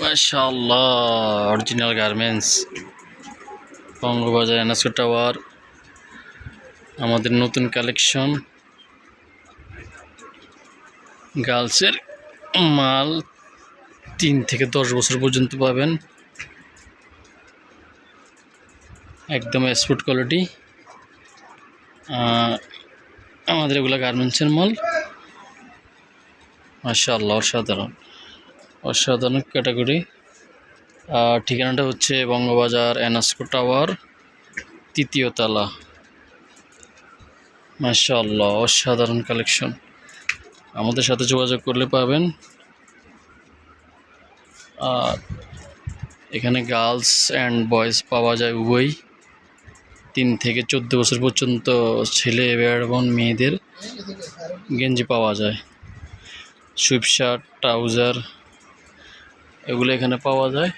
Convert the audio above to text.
মাশাআল্লাহ original garments Bangabazar এনএসকো tower আমাদের নতুন কালেকশন গার্লসের মাল তিন থেকে দশ বছর পর্যন্ত পাবেন। একদম এক্সপোর্ট কোয়ালিটি আমাদের এগুলো গার্মেন্টসের মাল। মাশাআল্লাহ, অসাধারণ। অসাধারণ ক্যাটাগরি। আর ঠিকানাটা হচ্ছে বঙ্গবাজার এনাস্কো টাওয়ার, তৃতীয় তালা। মাশাআল্লাহ, অসাধারণ কালেকশন। আমাদের সাথে যোগাযোগ করলে পাবেন। আর এখানে গার্লস অ্যান্ড বয়েজ পাওয়া যায় উভয়ই। তিন থেকে চোদ্দ বছর পর্যন্ত ছেলে এবং মেয়েদের গেঞ্জি পাওয়া যায়। সুইপ শার্ট, ট্রাউজার এগুলো এখানে পাওয়া যায়।